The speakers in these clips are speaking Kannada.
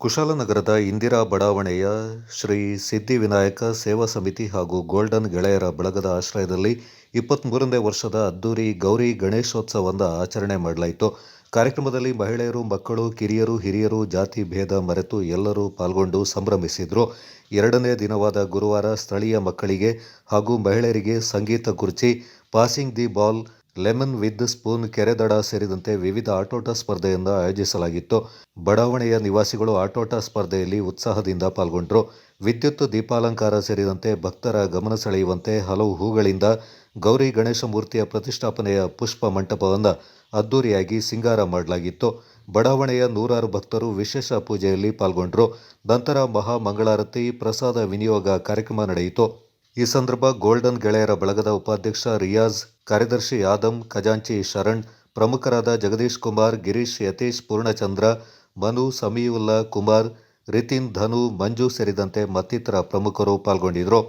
ಕುಶಾಲನಗರದ ಇಂದಿರಾ ಬಡಾವಣೆಯ ಶ್ರೀ ಸಿದ್ಧಿವಿನಾಯಕ ಸೇವಾ ಸಮಿತಿ ಹಾಗೂ ಗೋಲ್ಡನ್ ಗೆಳೆಯರ ಬಳಗದ ಆಶ್ರಯದಲ್ಲಿ ಇಪ್ಪತ್ತ್ಮೂರನೇ ವರ್ಷದ ಅದ್ದೂರಿ ಗೌರಿ ಗಣೇಶೋತ್ಸವವನ್ನು ಆಚರಣೆ ಮಾಡಲಾಯಿತು. ಕಾರ್ಯಕ್ರಮದಲ್ಲಿ ಮಹಿಳೆಯರು, ಮಕ್ಕಳು, ಕಿರಿಯರು, ಹಿರಿಯರು, ಜಾತಿ ಭೇದ ಮರೆತು ಎಲ್ಲರೂ ಪಾಲ್ಗೊಂಡು ಸಂಭ್ರಮಿಸಿದರು. ಎರಡನೇ ದಿನವಾದ ಗುರುವಾರ ಸ್ಥಳೀಯ ಮಕ್ಕಳಿಗೆ ಹಾಗೂ ಮಹಿಳೆಯರಿಗೆ ಸಂಗೀತ ಕುರ್ಚಿ passing the ball lemon with spoon ಕೆರೆದಡ ಸೇರಿದಂತೆ ವಿವಿಧ ಆಟೋಟ ಸ್ಪರ್ಧೆಯಿಂದ ಆಯೋಜಿಸಲಾಗಿತ್ತು. ಬಡಾವಣೆಯ ನಿವಾಸಿಗಳು ಆಟೋಟ ಸ್ಪರ್ಧೆಯಲ್ಲಿ ಉತ್ಸಾಹದಿಂದ ಪಾಲ್ಗೊಂಡರು. ವಿದ್ಯುತ್, ದೀಪಾಲಂಕಾರ ಸೇರಿದಂತೆ ಭಕ್ತರ ಗಮನ ಸೆಳೆಯುವಂತೆ ಹಲವು ಹೂಗಳಿಂದ ಗೌರಿ ಗಣೇಶ ಮೂರ್ತಿಯ ಪ್ರತಿಷ್ಠಾಪನೆಯ ಪುಷ್ಪ ಮಂಟಪವನ್ನು ಅದ್ದೂರಿಯಾಗಿ ಸಿಂಗಾರ ಮಾಡಲಾಗಿತ್ತು. ಬಡಾವಣೆಯ ನೂರಾರು ಭಕ್ತರು ವಿಶೇಷ ಪೂಜೆಯಲ್ಲಿ ಪಾಲ್ಗೊಂಡರು. ನಂತರ ಮಹಾ ಮಂಗಳಾರತಿ, ಪ್ರಸಾದ ವಿನಿಯೋಗ ಕಾರ್ಯಕ್ರಮ ನಡೆಯಿತು. ಈ ಸಂದರ್ಭ ಗೋಲ್ಡನ್ ಗೆಳೆಯರ ಬಳಗದ ಉಪಾಧ್ಯಕ್ಷ ರಿಯಾಜ್, ಕಾರ್ಯದರ್ಶಿ ಆದಂ, ಖಜಾಂಚಿ ಶರಣ್, ಪ್ರಮುಖರಾದ ಜಗದೀಶ್ ಕುಮಾರ್, ಗಿರೀಶ್ ಯತೀಶ್, ಪೂರ್ಣಚಂದ್ರ, ಮನು, ಸಮೀವುಲ್ಲಾ ಕುಮಾರ್, ರಿತಿನ್, ಧನು, ಮಂಜು ಸೇರಿದಂತೆ ಮತ್ತಿತರ ಪ್ರಮುಖರು ಪಾಲ್ಗೊಂಡಿದ್ದರು.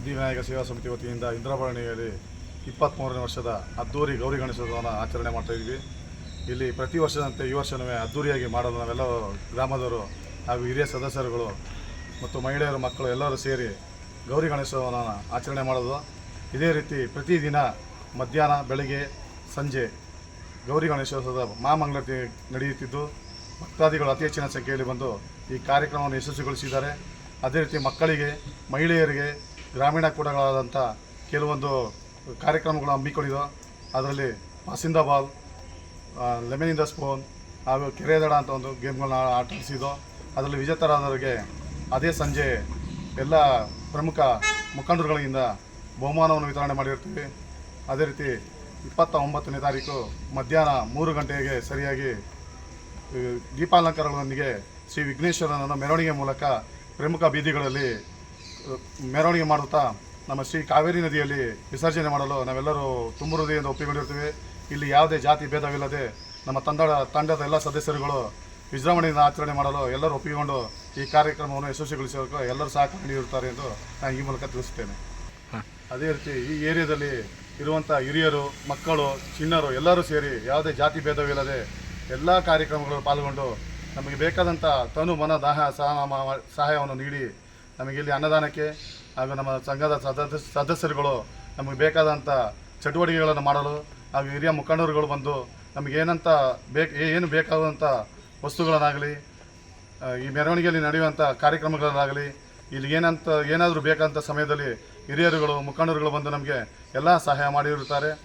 ಸಿದ್ಧಿವಿನಾಯಕ ಸೇವಾ ಸಮಿತಿ ವತಿಯಿಂದ ಇಂದ್ರಾಭರಣಿಯಲ್ಲಿ ಇಪ್ಪತ್ತ್ಮೂರನೇ ವರ್ಷದ ಅದ್ದೂರಿ ಗೌರಿ ಗಣೇಶೋತ್ಸವವನ್ನು ಆಚರಣೆ ಮಾಡ್ತಾ ಇಲ್ಲಿ ಪ್ರತಿ ವರ್ಷದಂತೆ ಈ ವರ್ಷವೇ ಅದ್ದೂರಿಯಾಗಿ ಮಾಡಲು ನಾವೆಲ್ಲ ಗ್ರಾಮದವರು ಹಾಗೂ ಹಿರಿಯ ಸದಸ್ಯರುಗಳು ಮತ್ತು ಮಹಿಳೆಯರು, ಮಕ್ಕಳು ಎಲ್ಲರೂ ಸೇರಿ ಗೌರಿ ಗಣೇಶೋತ್ಸವವನ್ನು ಆಚರಣೆ ಮಾಡೋದು. ಇದೇ ರೀತಿ ಪ್ರತಿದಿನ ಮಧ್ಯಾಹ್ನ, ಬೆಳಗ್ಗೆ, ಸಂಜೆ ಗೌರಿ ಗಣೇಶೋತ್ಸವದ ಮಹಾಮಂಗಳಾರತಿ ನಡೆಯುತ್ತಿದ್ದು, ಭಕ್ತಾದಿಗಳು ಅತಿ ಹೆಚ್ಚಿನ ಸಂಖ್ಯೆಯಲ್ಲಿ ಬಂದು ಈ ಕಾರ್ಯಕ್ರಮವನ್ನು ಯಶಸ್ವಿಗೊಳಿಸಿದ್ದಾರೆ. ಅದೇ ರೀತಿ ಮಕ್ಕಳಿಗೆ, ಮಹಿಳೆಯರಿಗೆ ಗ್ರಾಮೀಣ ಕೂಟಗಳಾದಂಥ ಕೆಲವೊಂದು ಕಾರ್ಯಕ್ರಮಗಳು ಹಮ್ಮಿಕೊಂಡಿದ್ದೋ ಅದರಲ್ಲಿ ball lemon in the spoon, ಹಾಗೂ ಕೆರೆದಡ ಅಂತ ಒಂದು ಗೇಮ್ಗಳನ್ನ ಆಟರಿಸಿದ್ದು ಅದರಲ್ಲಿ ವಿಜೇತರಾದವರಿಗೆ ಅದೇ ಸಂಜೆ ಎಲ್ಲ ಪ್ರಮುಖ ಮುಖಂಡರುಗಳಿಂದ ಬಹುಮಾನವನ್ನು ವಿತರಣೆ ಮಾಡಿರ್ತೀವಿ. ಅದೇ ರೀತಿ ಇಪ್ಪತ್ತ ಒಂಬತ್ತನೇ ತಾರೀಕು ಮಧ್ಯಾಹ್ನ ಮೂರು ಗಂಟೆಗೆ ಸರಿಯಾಗಿ ದೀಪಾಲಂಕಾರಗಳೊಂದಿಗೆ ಶ್ರೀ ವಿಘ್ನೇಶ್ವರನನ್ನು ಮೆರವಣಿಗೆ ಮೂಲಕ ಪ್ರಮುಖ ಬೀದಿಗಳಲ್ಲಿ ಮೆರವಣಿಗೆ ಮಾಡುತ್ತಾ ನಮ್ಮ ಶ್ರೀ ಕಾವೇರಿ ನದಿಯಲ್ಲಿ ವಿಸರ್ಜನೆ ಮಾಡಲು ನಾವೆಲ್ಲರೂ ತುಂಬ ಹೃದಯದಿಂದ ಒಪ್ಪಿಕೊಂಡಿರ್ತೀವಿ. ಇಲ್ಲಿ ಯಾವುದೇ ಜಾತಿ ಭೇದವಿಲ್ಲದೆ ನಮ್ಮ ತಂಡ ತಂಡದ ಎಲ್ಲ ಸದಸ್ಯರುಗಳು ವಿಜೃಂಭಣೆಯಿಂದ ಆಚರಣೆ ಮಾಡಲು ಎಲ್ಲರೂ ಒಪ್ಪಿಕೊಂಡು ಈ ಕಾರ್ಯಕ್ರಮವನ್ನು ಯಶಸ್ವಿಗೊಳಿಸೋಕೆ ಎಲ್ಲರೂ ಸಹಕಾರ ನೀಡಿರುತ್ತಾರೆ ಎಂದು ನಾನು ಈ ಮೂಲಕ ತಿಳಿಸುತ್ತೇನೆ. ಅದೇ ರೀತಿ ಈ ಏರಿಯಾದಲ್ಲಿ ಇರುವಂಥ ಹಿರಿಯರು ಮಕ್ಕಳು ಚಿಣ್ಣರು ಎಲ್ಲರೂ ಸೇರಿ ಯಾವುದೇ ಜಾತಿ ಭೇದವಿಲ್ಲದೆ ಎಲ್ಲ ಕಾರ್ಯಕ್ರಮಗಳು ಪಾಲ್ಗೊಂಡು ನಮಗೆ ಬೇಕಾದಂಥ ತನು ಮನ ದಾಹ ಸಹ ಸಹಾಯವನ್ನು ನೀಡಿ ನಮಗೆ ಇಲ್ಲಿ ಅನ್ನದಾನಕ್ಕೆ ಹಾಗೂ ನಮ್ಮ ಸಂಘದ ಸದಸ್ಯ ಸದಸ್ಯರುಗಳು ನಮಗೆ ಬೇಕಾದಂಥ ಚಟುವಟಿಕೆಗಳನ್ನು ಮಾಡಲು ಹಾಗೂ ಹಿರಿಯ ಮುಖಂಡರುಗಳು ಬಂದು ನಮಗೆ ಏನಂತ ಬೇಕು ಏನು ಬೇಕಾದಂಥ ವಸ್ತುಗಳನ್ನಾಗಲಿ ಈ ಮೆರವಣಿಗೆಯಲ್ಲಿ ನಡೆಯುವಂಥ ಕಾರ್ಯಕ್ರಮಗಳನ್ನಾಗಲಿ ಇಲ್ಲಿ ಏನಂತ ಏನಾದರೂ ಬೇಕಂತ ಸಮಯದಲ್ಲಿ ಹಿರಿಯರುಗಳು, ಮುಖಂಡರುಗಳು ಬಂದು ನಮಗೆ ಎಲ್ಲ ಸಹಾಯ ಮಾಡಿರುತ್ತಾರೆ.